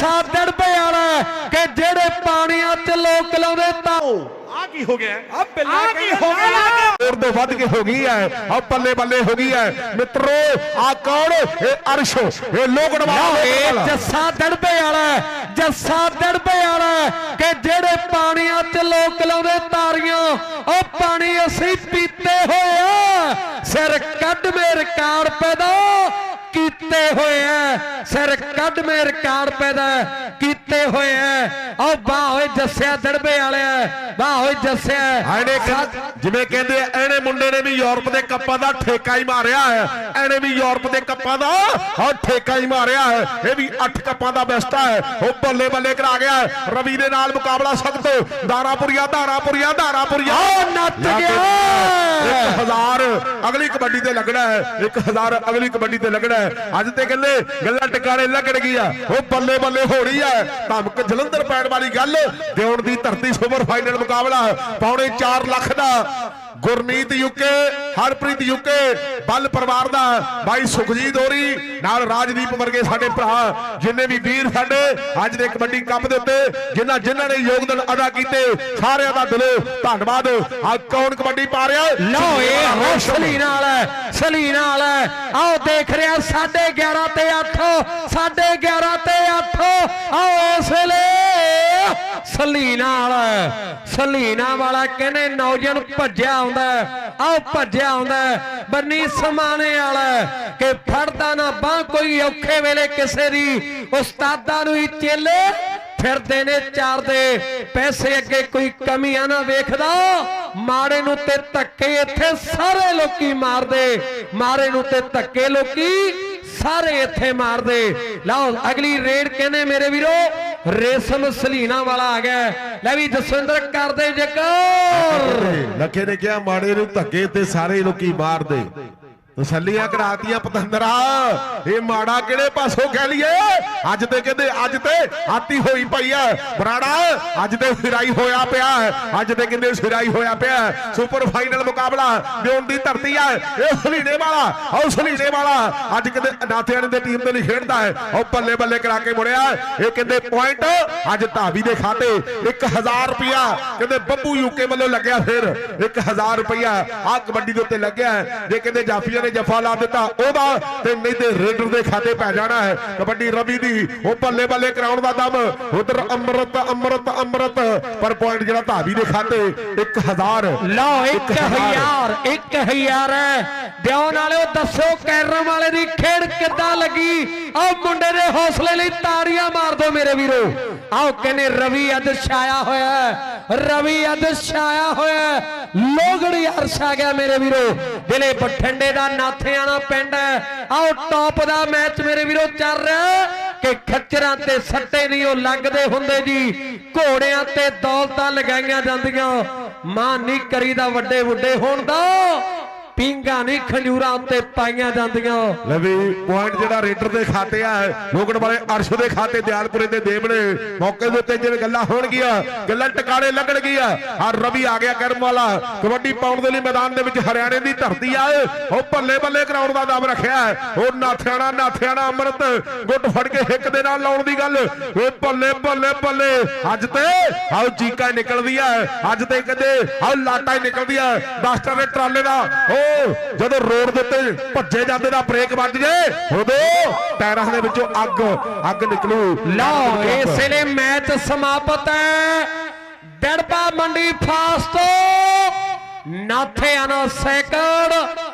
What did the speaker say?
ਸਾਦੜ ਪਿਆਲਾ ਕਿ ਜਿਹੜੇ ਪਾਣੀਆਂ 'ਚ ਲੋਕ ਲਾਉਂਦੇ ਤਾਂ ਆ ਕੀ ਹੋ ਗਿਆ? ਆ ਬਿੱਲਾ ਕੀ ਹੋ ਗਿਆ? ਹੋਰ ਤੋਂ ਵੱਧ ਕੇ ਹੋ ਗਈ ਹੈ? ਆ ਬੱਲੇ ਬੱਲੇ ਹੋ ਗਈ ਹੈ। ਮਿੱਤਰੋ ਆ ਕੌਣ? ਇਹ ਅਰਸ਼। ਇਹ ਲੋਕੜ ਵਾਲਾ ਇਹ ਜੱਸਾ ਦੜਬੇ ਵਾਲਾ ਜੱਸਾ ਦੜਬੇ ਵਾਲਾ ਕਿ ਜਿਹੜੇ ਪਾਣੀਆਂ 'ਚ ਲੋਕ ਲਾਉਂਦੇ ਤਾਰੀਆਂ ਉਹ ਪਾਣੀ ਅਸੀਂ ਪੀਤੇ ਹੋਏ ਆ। ਸਿਰ ਕੱਢ ਮੇ ਰਿਕਾਰਡ ਪੈਦਾ। ਕੀਤੇ ਹੋਏ ਆ ਸਿਰ ਕੱਢ ਮੇ ਰਿਕਾਰਡ ਪੈਦਾ ਕੀਤੇ ਹੋਏ ਆ ਉਹ ਵਾਹ ਓਏ ਜੱਸਿਆ ਦੜਬੇ ਵਾਲਿਆ ਵਾਹ ਓਏ ਜੱਸਿਆ। ਐਨੇ ਜਿਵੇਂ ਕਹਿੰਦੇ ਐਨੇ ਮੁੰਡੇ ਨੇ ਵੀ ਯੂਰਪ ਦੇ ਕੱਪਾਂ ਦਾ ਠੇਕਾ ਹੀ ਮਾਰਿਆ ਹੈ। ਐਨੇ ਵੀ ਯੂਰਪ ਦੇ ਕੱਪਾਂ ਦਾ ਹਾਂ ਠੇਕਾ ਹੀ ਮਾਰਿਆ ਹੈ। ਇਹ ਵੀ 8 ਕੱਪਾਂ ਦਾ ਬੈਸਟਾ ਹੈ। ਉਹ ਬੱਲੇ ਬੱਲੇ ਕਰਾ ਗਿਆ। ਰਵੀ ਦੇ ਨਾਲ ਮੁਕਾਬਲਾ ਸਖਤ। ਦਾਰਾਪੁਰੀਆ ਦਾਰਾਪੁਰੀਆ ਦਾਰਾਪੁਰੀਆ ਉਹ ਨੱਚ ਲੱਗ ਗਿਆ। 1000 ਅਗਲੀ ਕਬੱਡੀ ਤੇ ਲੱਗਣਾ ਹੈ। 1000 ਅਗਲੀ ਕਬੱਡੀ ਤੇ ਲੱਗਣਾ ਹੈ। ਅੱਜ ਤੇ ਗੱਲੇ ਗੱਲਾਂ ਟਿਕਾਣੇ ਲੱਗਣ ਗਈਆਂ ਉਹ ਬੱਲੇ ਬੱਲੇ ਹੋ ਰਹੀ ਹੈ। ਧਮਕ ਜਲੰਧਰ ਪੈਣ ਵਾਲੀ ਗੱਲ, ਦਿਉਣ ਦੀ ਧਰਤੀ ਸੁਪਰ ਫਾਈਨਲ ਮੁਕਾਬਲਾ, ਪੌਣੇ 4 ਲੱਖ ਦਾ ਗੁਰਮੀਤ ਯੁਕੇ ਹਰਪ੍ਰੀਤ ਯੁਕੇ ਬੱਲ ਪਰਿਵਾਰ ਦਾ ਬਾਈ ਸੁਖਜੀਤ ਹੋਰੀ ਨਾਲ ਰਾਜਦੀਪ ਵਰਗੇ ਸਾਡੇ ਭਰਾ ਜਿੰਨੇ ਵੀ ਵੀਰ ਸਾਡੇ ਅੱਜ ਦੇ ਕਬੱਡੀ ਕੱਪ ਦੇ ਉੱਤੇ ਜਿਨ੍ਹਾਂ ਜਿਨ੍ਹਾਂ ਨੇ ਯੋਗਦਾਨ ਅਦਾ ਕੀਤੇ ਸਾਰਿਆਂ ਦਾ ਦਿਲੋਂ ਧੰਨਵਾਦ। ਆ ਕੌਣ ਕਬੱਡੀ ਪਾ ਰਿਹਾ? ਲਓ ਇਹ ਹੋ ਸਲੀਨਾ ਵਾਲਾ ਸਲੀਨਾ ਵਾਲਾ ਆਓ ਦੇਖ ਰਿਹਾ 11:30 ਤੇ 8 11:30 ਤੇ 8 ਆਓ ਇਸ ਵੇਲੇ ਸਲੀਨਾ ਵਾਲਾ ਸਲੀਨਾ ਵਾਲਾ ਕਹਿੰਦੇ ਨੌਜਵਾਨ ਭੱਜਿਆ ਆਉਂਦਾ ਹੈ। ਭੱਜਿਆ ਆਉਂਦਾ ਬੰਨੀ ਸਮਾਨੇ ਵਾਲਾ ਕਿ ਫੜਦਾ ਨਾ ਬਾਹ ਕੋਈ ਔਖੇ ਵੇਲੇ ਕਿਸੇ ਦੀ। ਉਸਤਾਦਾਂ ਨੂੰ ਹੀ ਚੇਲੇ ਫਿਰਦੇ ਨੇ ਚਾਰ ਦੇ ਪੈਸੇ ਅੱਗੇ ਕੋਈ ਕਮੀਆਂ ਨਾ ਵੇਖਦਾ। ਮਾੜੇ ਨੂੰ ਤੇ ਧੱਕੇ ਇੱਥੇ ਸਾਰੇ ਲੋਕੀ ਮਾਰਦੇ। ਮਾਰੇ ਨੂੰ ਤੇ ਧੱਕੇ ਲੋਕੀ ਸਾਰੇ ਇੱਥੇ ਮਾਰਦੇ। ਲਓ, ਅਗਲੀ ਰੇਡ ਕਹਿੰਦੇ ਮੇਰੇ ਵੀਰੋ ਰੇਸ਼ਮ ਸਲੀਨਾ ਵਾਲਾ ਆ ਗਿਆ। ਲੈ ਵੀ ਜਸਵਿੰਦਰ ਕਰਦੇ ਜੇਕਰ। ਲੱਖੇ ਨੇ ਕਿਹਾ, ਮਾੜੇ ਨੂੰ ਧੱਕੇ ਤੇ ਸਾਰੇ ਲੋਕੀ ਮਾਰਦੇ ਤਸੱਲੀਆਂ ਕਰਾਤੀਆਂ ਪਤੰਦਰਾ। ਇਹ ਮਾੜਾ ਕਿਹੜੇ ਪਾਸੋਂ ਕਹਿ ਲਈਏ? ਅੱਜ ਤੇ ਕਹਿੰਦੇ, ਅੱਜ ਤੇ ਆਤੀ ਹੋਈ ਪਈ ਆ। ਬਰਾੜਾ, ਅੱਜ ਤੇ ਸਿਰਾਈ ਹੋਇਆ ਪਿਆ। ਅੱਜ ਤੇ ਕਹਿੰਦੇ ਸਿਰਾਈ ਹੋਇਆ ਪਿਆ। ਸੁਪਰ ਫਾਈਨਲ ਮੁਕਾਬਲਾ ਦਿਉਣ ਦੀ ਧਰਤੀ ਆ। ਇਹ ਸਲੀਨੇ ਵਾਲਾ ਉਹ ਸਲੀਨੇ ਵਾਲਾ। ਅੱਜ ਕਹਿੰਦੇ ਨਾਥਿਆਣੇ ਦੇ ਟੀਮ ਦੇ ਲਈ ਖੇਡਦਾ ਹੈ। ਉਹ ਬੱਲੇ ਬੱਲੇ ਕਰਾ ਕੇ ਮੁੜਿਆ। ਇਹ ਕਹਿੰਦੇ ਪੁਆਇੰਟ ਅੱਜ ਧਾਵੀ ਦੇ ਖਾਤੇ 1000 ਰੁਪਿਆ ਕਹਿੰਦੇ ਬੱਬੂ ਯੂਕੇ ਵੱਲੋਂ ਲੱਗਿਆ ਫਿਰ 1000 ਰੁਪਿਆ ਆ ਕਬੱਡੀ ਦੇ ਉੱਤੇ ਲੱਗਿਆ। ਹੈ। ਜੇ ਕਹਿੰਦੇ ਜਾਫੀਆਂ ਨੇ ਜਫਾ ਲਾ ਦਿੱਤਾ। ਉਹਦਾ ਤੇ ਨਹੀਂ ਤੇ ਰੇਡਰ ਦੇ ਖਾਤੇ ਪੈ ਜਾਣਾ ਹੈ। ਕਬੱਡੀ ਰਵੀ ਦੀ ਉਹ ਬੱਲੇ ਬੱਲੇ ਕਰਾਉਣ ਦਾ ਦਮ। ਉਧਰ ਅੰਮ੍ਰਿਤ ਅੰਮ੍ਰਿਤ ਅੰਮ੍ਰਿਤ। ਪਰ ਪੁਆਇੰਟ ਜਿਹੜਾ ਧਾਵੀ ਦੇ ਖਾਤੇ 1000 ਲਓ 1000 1000 ਦਿਉਣ ਵਾਲਿਓ ਦੱਸੋ ਕੈਰਮ ਵਾਲੇ ਦੀ ਖੇਡ ਕਿੱਦਾਂ ਲੱਗੀ? ਆਹ ਮੁੰਡੇ ਦੇ ਹੌਸਲੇ ਲਈ ਤਾੜੀਆਂ ਮਾਰ ਦਿਓ ਮੇਰੇ ਵੀਰੋ। ਆਓ ਕਹਿੰਦੇ ਰਵੀ ਅੱਜ ਛਾਇਆ ਹੋਇਆ ਰਵੀ ਅੱਜ ਛਾਇਆ ਹੋਇਆ ਲੋਗੜੀ ਅਰਸ਼ ਆ ਗਿਆ ਮੇਰੇ ਵੀਰੋ। ਜ਼ਿਲ੍ਹੇ ਬਠਿੰਡੇ ਦਾ ਨਾਥਿਆਣਾ ਪਿੰਡ ਹੈ। ਆਓ ਟੌਪ ਦਾ ਮੈਚ ਮੇਰੇ ਵੀਰੋ ਚੱਲ ਰਿਹਾ ਕਿ ਖੱਚਰਾਂ ਤੇ ਸੱਟੇ ਨਹੀਂ, ਉਹ ਲੱਗਦੇ ਹੁੰਦੇ ਜੀ। ਘੋੜਿਆਂ ਤੇ ਦੌਲਤਾਂ ਲਗਾਈਆਂ ਜਾਂਦੀਆਂ। ਮਾਂ ਨਹੀਂ ਕਰੀਦਾ ਵੱਡੇ ਵੱਡੇ ਹੋਣ ਦਾ। ਪਿੰਗਾ ਨਹੀਂ, ਖੰਜੂਰਾਂ ਉੱਤੇ ਪਾਈਆਂ ਜਾਂਦੀਆਂ। ਲੈ ਵੀ ਪੁਆਇੰਟ ਜਿਹੜਾ ਰੇਡਰ ਦੇ ਖਾਤੇ ਆ ਲੋਕੜ ਵਾਲੇ ਅਰਸ਼ ਦੇ ਖਾਤੇ, ਦਿਆਲਪੁਰੇ ਦੇ ਦੇਵ ਮੌਕੇ ਦੇ ਉੱਤੇ ਜਿਵੇਂ ਗੱਲਾਂ ਹੋਣਗੀਆਂ, ਗੱਲਾਂ ਟਿਕਾਣੇ ਲੱਗਣਗੀਆਂ। ਆ ਰਵੀ ਆ ਗਿਆ ਕਰਮ ਵਾਲਾ, ਕਬੱਡੀ ਪਾਉਣ ਦੇ ਲਈ ਮੈਦਾਨ ਦੇ ਵਿੱਚ ਹਰਿਆਣੇ ਦੀ ਧਰਤੀ ਆ। ਉਹ ਬੱਲੇ ਬੱਲੇ ਕਰਾਉਣ ਦਾ ਦਮ ਰੱਖਿਆ ਉਹ ਨਾਥਿਆਣਾ ਨਾਥਿਆਣਾ ਅੰਮ੍ਰਿਤ, ਗੁੱਟ ਫੜ ਕੇ ਹਿੱਕ ਦੇ ਨਾਲ ਲਾਉਣ ਦੀ ਗੱਲ। ਉਹ ਭੱਲੇ ਬੱਲੇ ਬੱਲੇ ਅੱਜ ਤੇ ਆਓ ਚੀਕਾਂ ਨਿਕਲਦੀਆਂ। ਅੱਜ ਤੇ ਕਦੇ ਆਓ ਲਾਟਾਂ ਨਿਕਲਦੀ ਨਿਕਲਦੀਆਂ। ਡਸਟਰ ਦੇ ਟਰਾਲੇ ਦਾ, ਉਹ ਜਦੋਂ ਰੋਡ ਦੇ ਉੱਤੇ ਭੱਜੇ ਜਾਂਦੇ ਦਾ ਬ੍ਰੇਕ ਵੱਜ ਜੇ ਉਦੋਂ ਟਾਇਰਾਂ ਦੇ ਵਿੱਚੋਂ ਅੱਗ ਅੱਗ ਨਿਕਲੂ ਲਓ ਇਸ ਵੇਲੇ ਮੈਚ ਸਮਾਪਤ ਹੈ। ਡੜਪਾ ਮੰਡੀ ਫਾਸਟੋ ਨਾਥਿਆਣਾ ਸੈਕੰਡ।